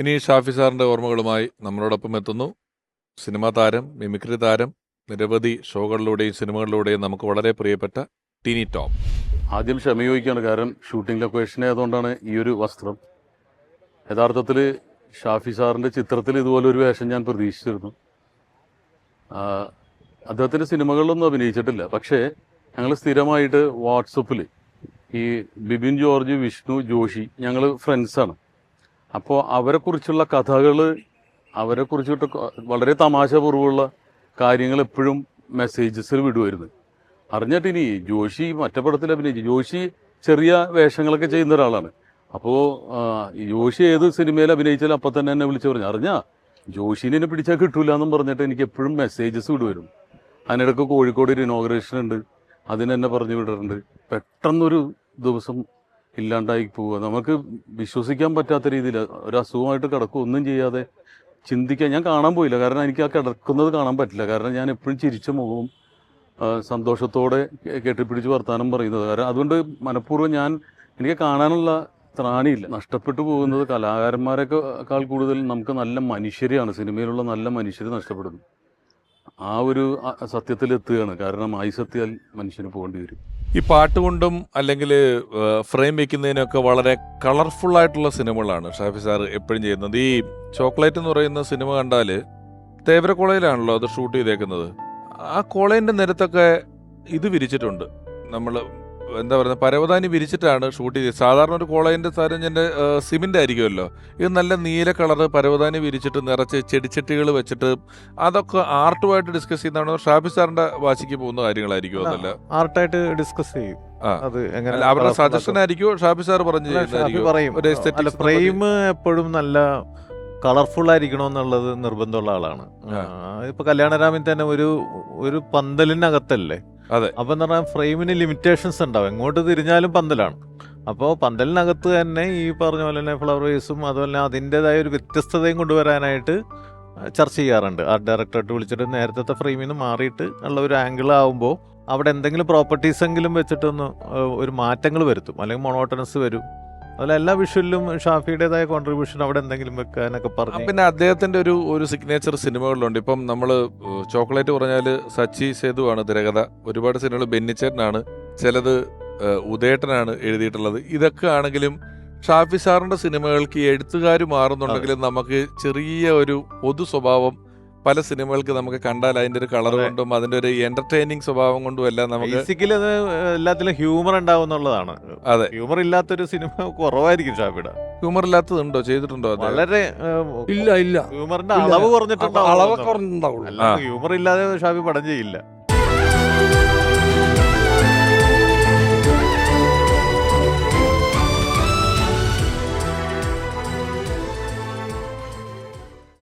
ഇനി ഷാഫി സാറിന്റെ ഓർമ്മകളുമായി നമ്മളോടൊപ്പം എത്തുന്നു. സിനിമാ താരം മിമിക്രി താരം നിരവധി ഷോകളിലൂടെയും സിനിമകളിലൂടെയും നമുക്ക് വളരെ പ്രിയപ്പെട്ട ടീനി ടോം. ആദ്യം ക്ഷമ ചോദിക്കുകയാണ് കാരണം ഷൂട്ടിംഗ് ലൊക്കേഷൻ ആയതുകൊണ്ടാണ് ഈ ഒരു വസ്ത്രം. യഥാർത്ഥത്തിൽ ഷാഫി സാറിന്റെ ചിത്രത്തിൽ ഇതുപോലെ ഒരു വേഷം ഞാൻ പ്രതീക്ഷിച്ചിരുന്നു. അദ്ദേഹത്തിന്റെ സിനിമകളിലൊന്നും അഭിനയിച്ചിട്ടില്ല. പക്ഷേ ഞങ്ങൾ സ്ഥിരമായിട്ട് വാട്സപ്പിൽ ഈ ബിബിൻ ജോർജ് വിഷ്ണു ജോഷി ഞങ്ങൾ ഫ്രണ്ട്സാണ്. അപ്പോൾ അവരെക്കുറിച്ചുള്ള കഥകൾ അവരെക്കുറിച്ചിട്ട് വളരെ തമാശപൂർവമുള്ള കാര്യങ്ങൾ എപ്പോഴും മെസ്സേജസിൽ വിടുമായിരുന്നു അറിഞ്ഞിട്ട് ഇനി ജോഷി മറ്റേ പടത്തിൽ അഭിനയിച്ചു. ജോഷി ചെറിയ വേഷങ്ങളൊക്കെ ചെയ്യുന്ന ഒരാളാണ്. അപ്പോൾ ജോഷി ഏത് സിനിമയിൽ അഭിനയിച്ചാലും അപ്പം തന്നെ എന്നെ വിളിച്ചു പറഞ്ഞു അറിഞ്ഞാ ജോഷിനെ പിടിച്ചാൽ കിട്ടൂല എന്നും പറഞ്ഞിട്ട് എനിക്ക് എപ്പോഴും മെസ്സേജസ് വിടുവരും അതിനിടയ്ക്ക് കോഴിക്കോട് ഒരു ഇനോഗ്രേഷൻ ഉണ്ട്. അതിനെന്നെ പറഞ്ഞു വിടാറുണ്ട്. പെട്ടെന്നൊരു ദിവസം ഇല്ലാണ്ടായി പോവുക. നമുക്ക് വിശ്വസിക്കാൻ പറ്റാത്ത രീതിയിൽ ഒരു അസുഖമായിട്ട് കിടക്കുക ഒന്നും ചെയ്യാതെ ചിന്തിക്കാൻ ഞാൻ കാണാൻ പോയില്ല. കാരണം എനിക്ക് ആ കിടക്കുന്നത് കാണാൻ പറ്റില്ല. കാരണം ഞാൻ എപ്പോഴും ചിരിച്ച മുഖവും സന്തോഷത്തോടെ കെട്ടിപ്പിടിച്ച് വർത്താനം പറയുന്നത്. കാരണം അതുകൊണ്ട് മനഃപൂർവം ഞാൻ എനിക്ക് കാണാനുള്ള ത്രാണിയില്ല. നഷ്ടപ്പെട്ടു പോകുന്നത് കലാകാരന്മാരെക്കാൾ കൂടുതൽ നമുക്ക് നല്ല മനുഷ്യരെയാണ്. സിനിമയിലുള്ള നല്ല മനുഷ്യർ നഷ്ടപ്പെടുന്നു. ആ ഒരു സത്യത്തിൽ എത്തുകയാണ് കാരണം ആയി സത്യാൽ മനുഷ്യന് പോകേണ്ടി വരും. ഈ പാട്ടുകൊണ്ടും അല്ലെങ്കിൽ ഫ്രെയിം വെക്കുന്നതിനൊക്കെ വളരെ കളർഫുൾ ആയിട്ടുള്ള സിനിമകളാണ് ഷാഫി സാർ എപ്പോഴും ചെയ്യുന്നത്. ഈ ചോക്ലേറ്റ് എന്ന് പറയുന്ന സിനിമ കണ്ടാൽ തേവര കോളേജിലാണല്ലോ അത് ഷൂട്ട് ചെയ്തേക്കുന്നത്. ആ കോളേജിന്റെ നിരത്തൊക്കെ ഇത് വിരിച്ചിട്ടുണ്ട്. നമ്മൾ എന്താ പറയുക പരവതാനി വിരിച്ചിട്ടാണ് ഷൂട്ട് ചെയ്തത്. സാധാരണ ഒരു കോളേജിന്റെ സാരഞ്ഞിന്റെ സിമിന്റ് ആയിരിക്കുമല്ലോ. ഇത് നല്ല നീല കളറ് പരവതാനി വിരിച്ചിട്ട് നിറച്ച് ചെടിച്ചട്ടികൾ വെച്ചിട്ട് അതൊക്കെ ആർട്ടുമായിട്ട് ഡിസ്കസ് ചെയ്യുന്നതാണ്. ഷാഫി സാറിന്റെ വാശിക്ക് പോകുന്ന കാര്യങ്ങളായിരിക്കും അതല്ല? ആർട്ടായിട്ട് ഡിസ്കസ് ചെയ്യും. അത് എങ്ങനെ അവരുടെ സജഷൻ ആയിരിക്കും ഷാഫി സാർ പറഞ്ഞു പറയും. ഫ്രെയിം എപ്പോഴും നല്ല കളർഫുൾ ആയിരിക്കണം എന്നുള്ളത് നിർബന്ധമുള്ള ആളാണ്. ഇപ്പൊ കല്യാണരാമിൻ തന്നെ ഒരു ഒരു പന്തലിനകത്തല്ലേ? അതെ. അപ്പൊ എന്ന് പറഞ്ഞാൽ ഫ്രെയിമിന് ലിമിറ്റേഷൻസ് ഉണ്ടാവും. എങ്ങോട്ട് തിരിഞ്ഞാലും പന്തലാണ്. അപ്പോൾ പന്തലിനകത്ത് തന്നെ ഈ പറഞ്ഞ പോലെ തന്നെ ഫ്ലവർ വേസും അതുപോലെ അതിന്റെതായ ഒരു വ്യത്യസ്തതയും കൊണ്ടുവരാനായിട്ട് ചർച്ച ചെയ്യാറുണ്ട്. ആ ഡയറക്ടറായിട്ട് വിളിച്ചിട്ട് നേരത്തെ ഫ്രെയിമിൽ നിന്ന് മാറിയിട്ട് ഉള്ള ഒരു ആംഗിൾ ആവുമ്പോൾ അവിടെ എന്തെങ്കിലും പ്രോപ്പർട്ടീസ് എങ്കിലും വെച്ചിട്ടൊന്ന് ഒരു മാറ്റങ്ങൾ വരുത്തും. അല്ലെങ്കിൽ മൊണോട്ടനസ് വരും. അതിൽ എല്ലാ വിഷ്വലിലും ഷാഫിയുടേതായ കോൺട്രിബ്യൂഷൻ അവിടെ എന്തെങ്കിലും വെക്കാനൊക്കെ പറഞ്ഞു പിന്നെ അദ്ദേഹത്തിന്റെ ഒരു ഒരു സിഗ്നേച്ചർ സിനിമകളിലുണ്ട്. ഇപ്പം നമ്മൾ ചോക്ലേറ്റ് പറഞ്ഞാൽ സച്ചി സേതു ആണ് തിരകഥ. ഒരുപാട് സിനിമകൾ ബെന്നിച്ചേട്ടനാണ്. ചിലത് ഉദയേട്ടനാണ് എഴുതിയിട്ടുള്ളത്. ഇതൊക്കെ ആണെങ്കിലും ഷാഫി സാറിന്റെ സിനിമകൾക്ക് എഴുത്തുകാർ മാറുന്നുണ്ടെങ്കിലും നമുക്ക് ചെറിയ ഒരു പൊതു സ്വഭാവം പല സിനിമകൾക്ക് നമുക്ക് കണ്ടാൽ അതിന്റെ ഒരു കളർ കൊണ്ടും അതിന്റെ ഒരു എന്റർടൈനിങ് സ്വഭാവം കൊണ്ടും എല്ലാം നമുക്ക് ബേസിക്കലി അത് എല്ലാത്തിലും ഹ്യൂമർ ഉണ്ടാവും എന്നുള്ളതാണ്. അതെ. ഹ്യൂമർ ഇല്ലാത്തൊരു സിനിമ കുറവായിരിക്കും ഷാഫിയുടെ. ഹ്യൂമർ ഇല്ലാത്തതുണ്ടോ? ചെയ്തിട്ടുണ്ടോ അത്? വളരെ ഇല്ല ഇല്ല. ഹ്യൂമറിന്റെ. അളവ് കുറഞ്ഞിട്ടുണ്ടാവും അളവ്. കുറഞ്ഞിട്ടുണ്ടാവുള്ളൂ. ഹ്യൂമർ ഇല്ലാതെ ഷാഫി പടം ചെയ്യില്ല.